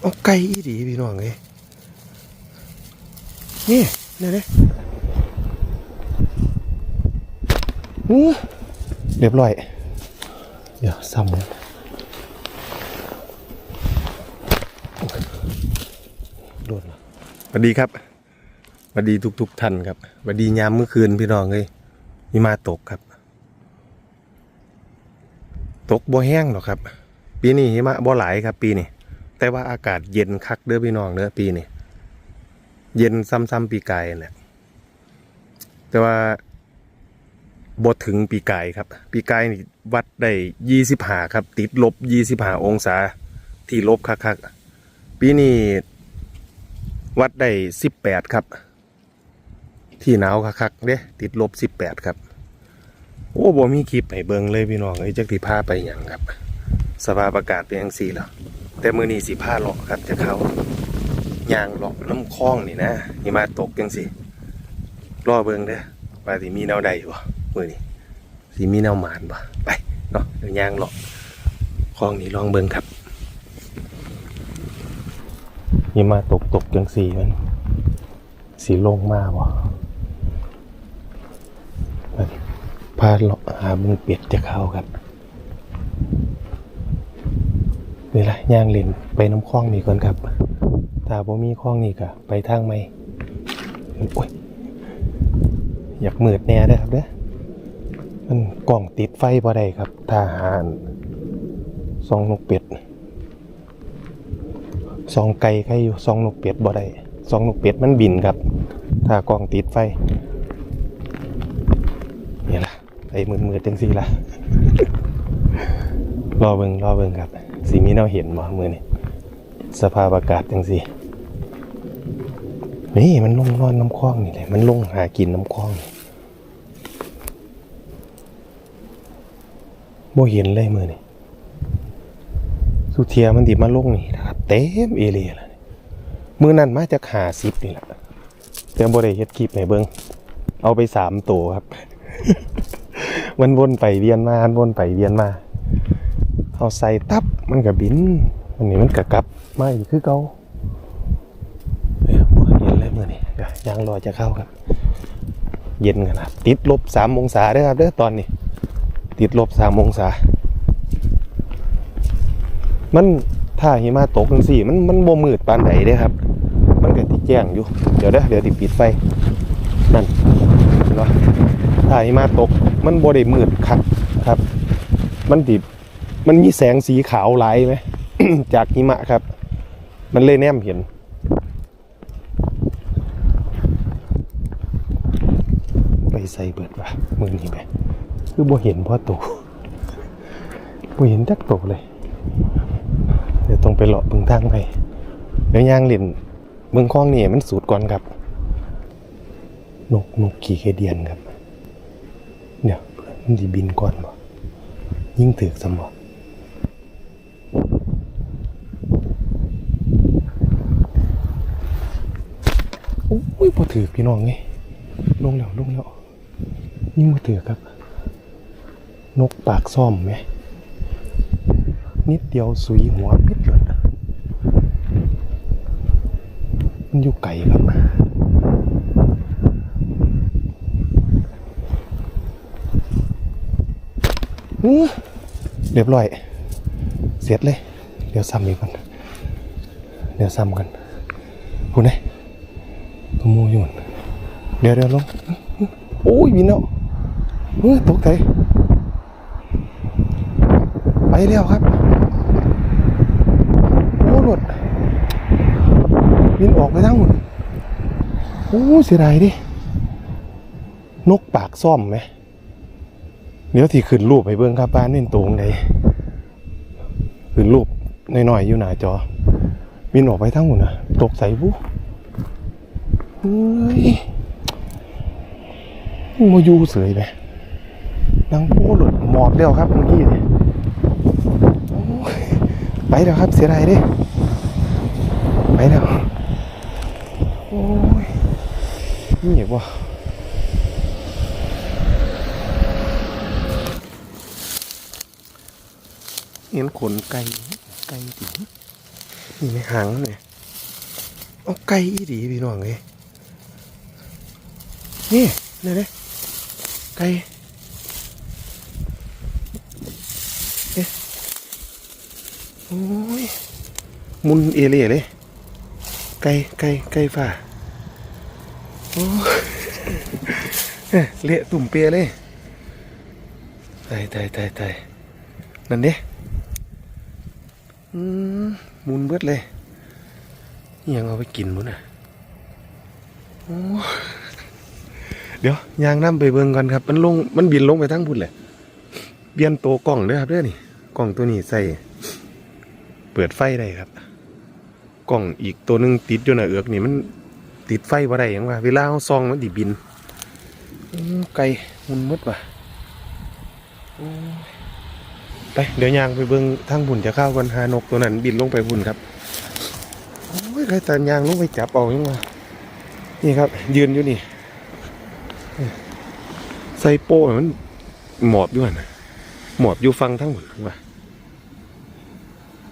เอาไก่อีดีพี่น้องเลยนี่นี่เนี่อู้เรียบร้อย เดี๋ยวซ้ำเลยโดนสวัสดีครับสวัสดีทุกๆท่านครับสวัสดียามเมื่อคืนพี่น้องเลยมีมาตกครับ ตกบ่แห้งหรอกครับ ปีนี้หิมะบ่หลายครับ ปีนี้ แต่ว่าอากาศเย็นคักเด้อพี่น้องเด้อปีนี้เย็นซ้ำๆปีกายนั่นแต่ว่าบ่ถึงปีกายครับ ปีกายนี่วัดได้ยี่สิบหาครับ ติดลบยี่สิบหาองศาที่ลบคักๆปีนี้วัดได้สิบแปดครับ ที่หนาวคักๆเด้ติดลบสิบแปดครับโอ้บ่มีคลิปให้เบิ่งเลยพี่น้องเอ้จักที่พาไปหยังครับ สภาพอากาศเป็นจังซี่แล้ว แต่มือนี้สิพาเลาะครับจะเขายางเลาะน้ำคลองนี่นะนี่มาตกจังซี่รอเบิงเด้อว่าสิมีแนวใดบ่มือนี้สิมีแนวหมานบ่ไปเนาะเดี๋ยวยางเลาะคลองนี่ลองเบิงครับนี่มาตกตกจังซี่มันสิลงมาบ่ไปพาเลาะหามึงเป็ดจะเข้าครับ นี่แหละย่างเลนไปน้ำคลองนี่ก่อนครับถ้าบ่มีคลองนี่ก็ไปทางไม่โอ้ยอยากมืดแน่เด้ครับเด้อมันกล่องติดไฟบ่ได้ครับทหารซองนกเป็ดซองไก่ใครอยู่ซองนกเป็ดบ่ได้ซองนกเป็ดมันบินครับ ถ้ากล่องติดไฟนี่ละไปมืดๆจังซี่ละรอเบิงรอเบิงครับ สีมีแนวเห็นบ่มือนี่สภาพอากาศจังสินี่มันลงนอนน้ำคลองนี่แหละมันลงหากินน้ำคลองบ่เห็นเลยมือนี่สุเทียมันดิมาลงนี่นะครับเต็มเอเรียเลยมือนั้นมาจากหาซิปนี่แหละแต่บ่ได้เฮ็ดคลิปให้เบิ้งเอาไปสามตัวครับ มันวนไปเวียนมาวนไปเวียนมา เอาใส่ตับมันก็บินอันนี้มันก็กลับมาอีกคือเก่าเอ้ยบ่เย็นเลยมื่อนี้ยวยางรอจะเข้าครับ เย็นขนาดติดลบสามองศาด้อครับเด้อตอนนี้ ติดลบสามองศา มันถ้าหิมะตกจังสี่ มันมันบ่มืดปานใดเด้ครับ มันก็ติแจ้งอยู่ เดี๋ยวเด้อเดี๋ยวติปิดไฟนั่นเห็นปะถ้าหิมะตกมันบ่ได้มืดคักครับ มันติ มันมีแสงสีขาวไหลไหมจากหิมะครับ มันเลยแนมเห็น ไปใส่เบิดวะมือนี่ไหมคือบ่เห็นพ่อโตบ่เห็นจักโตเลย เดี๋ยวต้องไปเลาะบึงทางไปเดี๋ยวย่างเล่นเมืองคลองนี่มันสูดก่อนครับ นกนกขี่เคเดียนครับ เดี๋ยวมันดีบินก่อนบ่ยิ่งถือสมบ่โอ้ย พอถือพี่น้องไงลงแล้วลงแล้วยิ่งพอถือครับ นกปากซ่อมไหมนิดเดียวสุยหัวปิดเลยมันอยู่ไกลครับอื้อเรียบร้อย เสร็จเลย เดี๋ยวซ้ำอีกก่อนเดี๋ยวซ้ำกันพูดไหน ตัวมูอยู่นั่นเดี๋ยวเดี๋ยวลงโอ้ยบินแล้วเฮ้ยตกใจไปแล้วครับโอ้รถบินออกไปทั้งหมดโอ้เสียดายดินกปากซ่อมไหมเดี๋ยวที่ขึ้นรูปให้เบิ่งครับบ้านนี่ตรงใดขึ้นรูปน้อยๆอยู่หน้าจอบินออกไปทั้งหมดนะตกใส่บุ เฮ้ยมาอยู่เสยไหมนางโป้หลุดหมอบแล้วครับเมื่อกี้เนี่ยไปแล้วครับเสียดายดิไปแล้วโอ้ยนี่เหรอวะเห็นขนไก่ไก่จิ๋นี่ในหางเนี่ยเอาไก่ดีพี่น้องเลย นี่นี่เลยไก่เอ๊ะโอ้ยมุนเอเล่เลยไก่ไก่ไก่ฝ่าโอ้เละตุ่มเปียเลยตายตายตายตายนั่นเด้อืมมุนเบิดเลยยังเอาไปกินบุ่นอะโอ้ เดี๋ยวยางน้ำไปเบิ่งก่อนครับ มันลงมันบินลงไปทั้งพุ่นแหละเปลี่ยนโตกล่องเด้อครับเด้อนี่กล่องตัวนี้ใส่เปิดไฟได้ครับ กล่องอีกตัวนึงติดอยู่นะเอือกนี่มันติดไฟบ่ได้หยังวะเวลาเขาซองมันดิบินไก่มุนหมดว่ะไปเดี๋ยวยางไปเบิ่งทางบุญจะเข้ากันหานกตัวนั้นบินลงไปบุญครับโอ้ยใครแต่ยางลงไปจับเอายังวะนี่ครับ ยืนอยู่นี่ ใส่โป้มันหมอบอยู่นะหมอบอยู่ฟังทั้งหมดว่ะ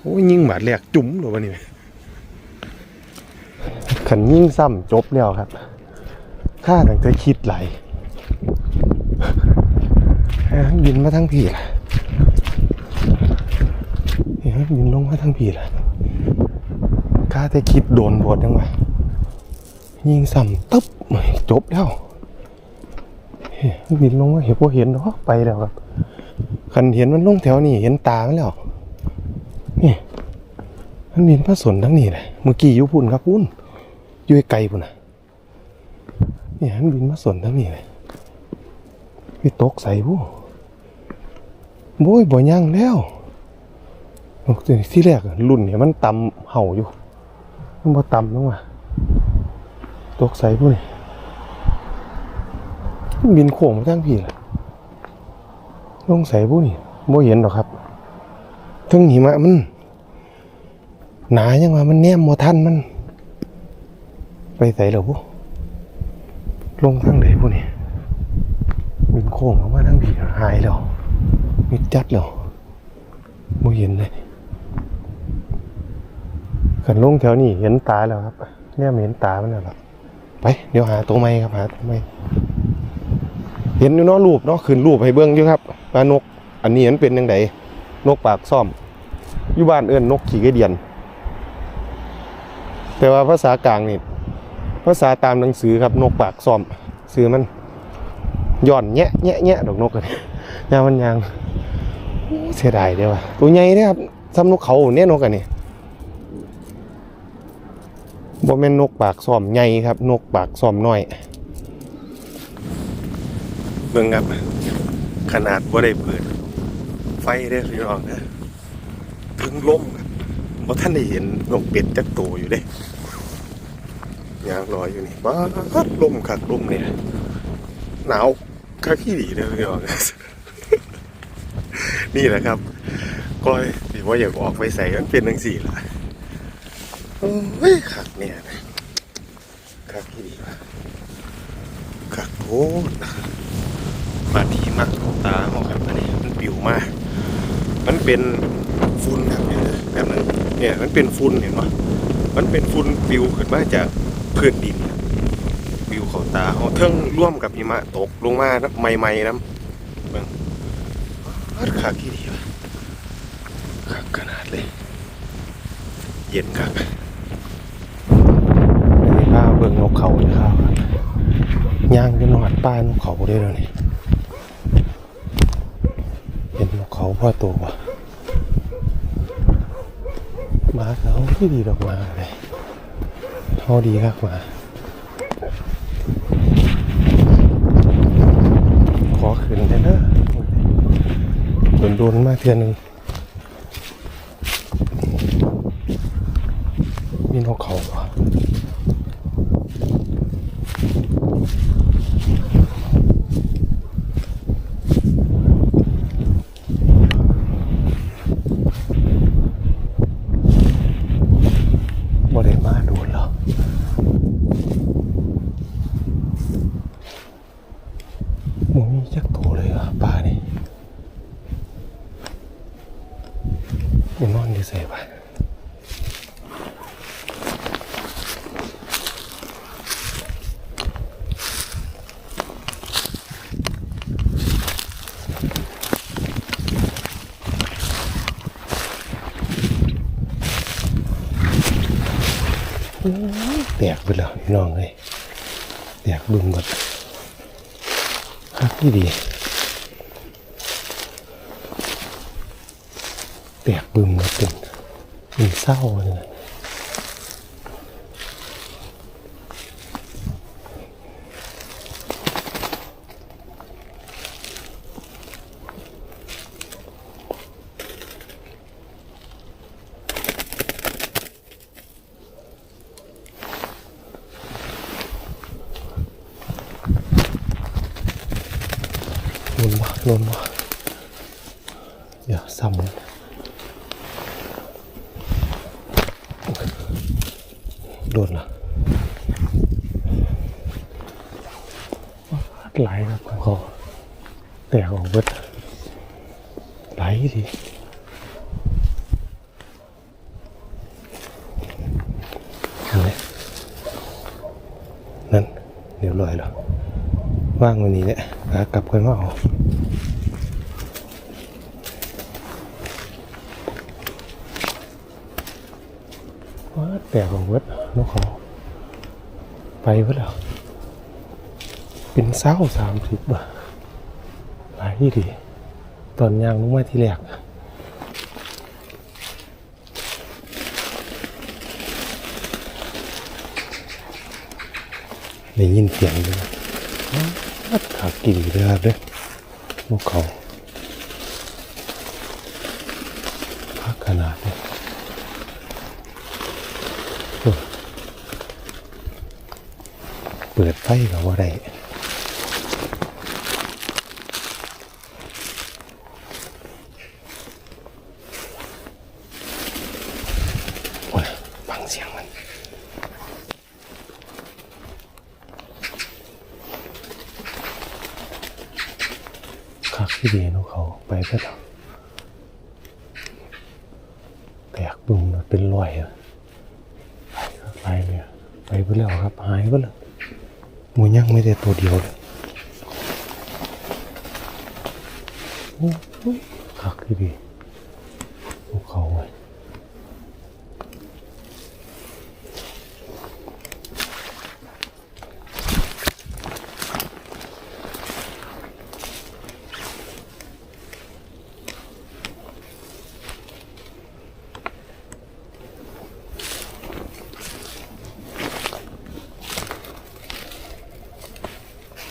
โอ้ยยิงบาดแหลกจุ๋มหรอวะนี่ขันยิ่งซ้ำจบแล้วครับข้าตั้งแต่คิดไหลายให้นบินมาทั้งผีล่ะให้มันบินลงมาทั้งผีล่ะข้าแต่คิดโดนบทยังวะยิงซ้ำตึ๊บจบแล้ว บินลงมาเห็นพวเห็นเนาะไปแล้วครับขันเห็นมันลงแถวนี้เห็นตามันแล้วนี่มันบินผสนทั้งนี้เลยเมื่อกี้ยุพุ่นครับพุ่นอยู่ไกลปุ่นน่ะนี่มันบินมาสนทั้งนี้เลยพี่ตกใส่ผู้โบ้ยบ่ย่างแล้วที่แรกรุ่นเนี่ยมันต่ำเห่าอยู่มันบ่ต่ำลงมาตกใส่ผู้นี่ บินโค้งมาทั้งพี่เลยลงใส่ผู้นี่บ่เห็นหรอกครับถึงหิมะมัน หนายังว่ามันแนมมอทันมัน ไปใส่เหรอพวกลงทางไหนพวกนี้บินโค้งออกมาทางผีหายแล้วมิดจัดแล้วบ่เห็นเลยขันลงแถวนี้เห็นตาแล้วครับเนี่ยเห็นตามันแล้วครับไป เดี๋ยวหาตัวไม้ครับหาตัวไม้ เห็นอยู่เนาะรูปเนาะขึ้นรูปให้เบิ่งอยู่ครับปลานก อันนี้มันเป็นยังไงนกปากซ่อมอยู่บ้านเอิ้อนนกขี่กระเดียน แต่ว่าภาษากลางนี่ภาษาตามหนังสือครับนกปากซ่อมซื้อมันย่อนแงะแงะแงะดอกนกกันยางมันยางเสียดายเด้อว่ะตัวใหญ่เด้อครับซ้ำนกเขาเนี่ยนกอันนี้บ่แม่นนกปากซ่อมใหญ่ครับ นกปากซ่อมน้อย เบิ่งครับ ขนาดบ่าได้เปิด ไฟเด้อพี่น้องนะถึงลมครับบ่ท่านได้เห็นนกเป็ดจักตัวอยู่เด้ยางลอยอยู่นี่บ้าดลมคักลมเนี่ยหนาวคักขี้ดีเลยพี่น้องนี่แหละครับก็ถือว่าอยากออกไปใส่กันเป็นทั้งสี่ละโอ้ยคักเนี่ยนะคักขี้ดีว่ะคักโคตร บาทีมากของตาเขาครับอันนี้มันปิวมาก มันเป็นฝุ่นครับเนี่ยแบบนั้นเนี่ยมันเป็นฝุ่นเห็นไหมมันเป็นฝุ่นปิวขึ้นมาจากพื้นดินวิวเขาตาเขาเทิงร่วมกับหิมะตกลงมาใหม่ๆนะเบิ่งฮัดคักที่ดีวะคักขนาดเลย เย็นคักนี่ข้าเบิ่งนกเขาเลยข้าวย่างจนหอดป้านกเขาได้แล้วนี่ เห็นนกเขาพ่อตัววะมาเขาที่ดีดอกมาเลยเขาดีครับมาขอขึ้นได้เด้อโดนโดนมาเทือนหนึ่งมีนกเขารอบ่ได้มาโดนหรอ หมูมีจักโตเลยอะปลานี่เดี๋ยวนอนดีใส่ไป แตกไปแล้วน้องเลยแตกบึ้มหมดฮักที่ดีแตกบึ้มหมดเป็นเป็นเศร้าเลยนะ ลนบ่ลนบ่อย่าซ้ำเลยโดนละไหลครับของเขาแตกออกเบิดไหลดิเห็นไหมนั่นเดี๋ยวลอยแล้วว่างวันนี้แหละขากลับกันว่าเอา แตกออกเบิดนกเขาไปเบิดแล้วเป็นเศร้าสามสิบอะหลายดี ตอนยางลงมาที่แรกได้ยินเสียงเลยขากินเลยครับเด้อพวกเขาพักขนาดนี้โอ้ เปิดไฟกับว่าได้โอ้ยฟังเสียงมันคักที่ดีนกเขาไปก็เถอแตกบุ้มเป็นรอยอะ ไปไปเนี่ยไปไปแล้วครับ หายไปแล้วหมูยังไม่ได้ตัวเดียวเลยโอ้ยขักที่ดีภูเขาไว้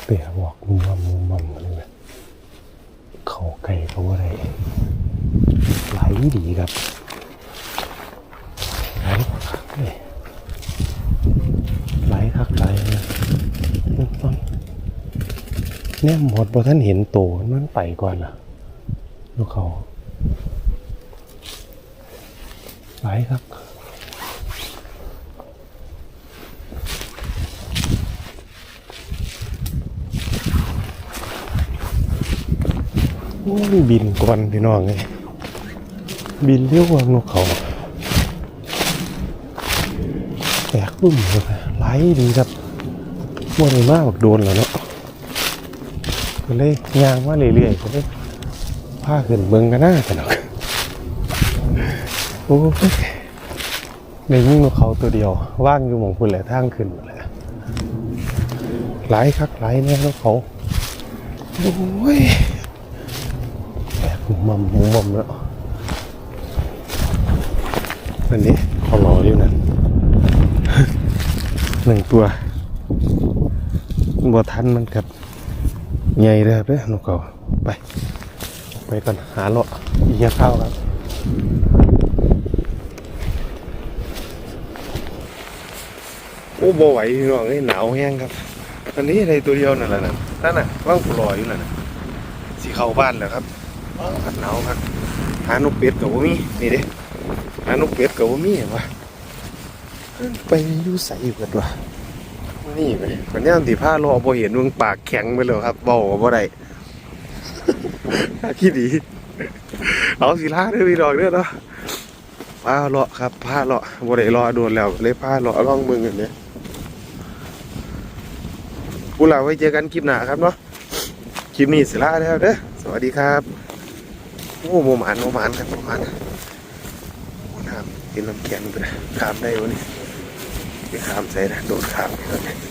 เปียบอกมุมมัมมุมมัมมันเลยเขาไก่เขาอะไรไหลดีครับไหลคักเลยไหลคักไหลเลยต้น เนี่ยหมดพอท่านเห็นโตมันไปก่อนนะลูกเขาไหลครับโอ้ยบินก่อนพี่น้องเลยบินเร็วกว่านกเขาแตกปุ้มเลยไหลดีครับมันมากโดนแล้วเนาะ ก็เลยย่างมาเรื่อยๆก็เลยพาขึ้นเบิงกันหน้าแต่เนาะโอ้ยในยิ่งเขาตัวเดียว ว่างอยู่หมองพุ่นแหละทางขึ้นหมดแหละไหลายคักไหลายแน่นกเขาโอ้ยมูมัมหมูมัมแล้วอันนี้เขารออยู่นั่นหนึ่งตัวบัวทันมันกับ ใหญ่เลยครับเด้อนกเขาไป ไปก่อนหาเลาะอีกข้าวครับโอ้บ่ไหวพี่น้องเอ้หนาวแห้งครับอันนี้อะไรตัวเดียวนั่นแหละนั่นนั่นน่ะว่างรอยอยู่นั่นน่ะสีเข้าบ้านแล้วครับขัดหนาวครับหานกเป็ดกับว่ามีนี่เด้หานกเป็ดกับว่ามีเห็นปะไปอยู่ใส่เกิดวะ นี่ไปคนนี้อันที่ผ้ารอพอเห็นมึงปากแข็งไปเลยครับเบาก็บ่ได้ขี้ดี เอาสิล่าด้อพี่ดอกเด้อเนาะผ้าเลาะครับผ้าเลาะบ่ได้รอโดนแล้วเลยผ้าเลาะล่องมืองกันเนี่ยกูลาไว้เจอกันคลิปหน้าครับเนาะคลิปนี้สิล่าเด้อเด้อสวัสดีครับโอ้โมหมานโมหมานครับโมหมานน้ำกินน้ำแข็งไปนะขามได้วันนี้ไปขามใส่นะโดดขามไปเลย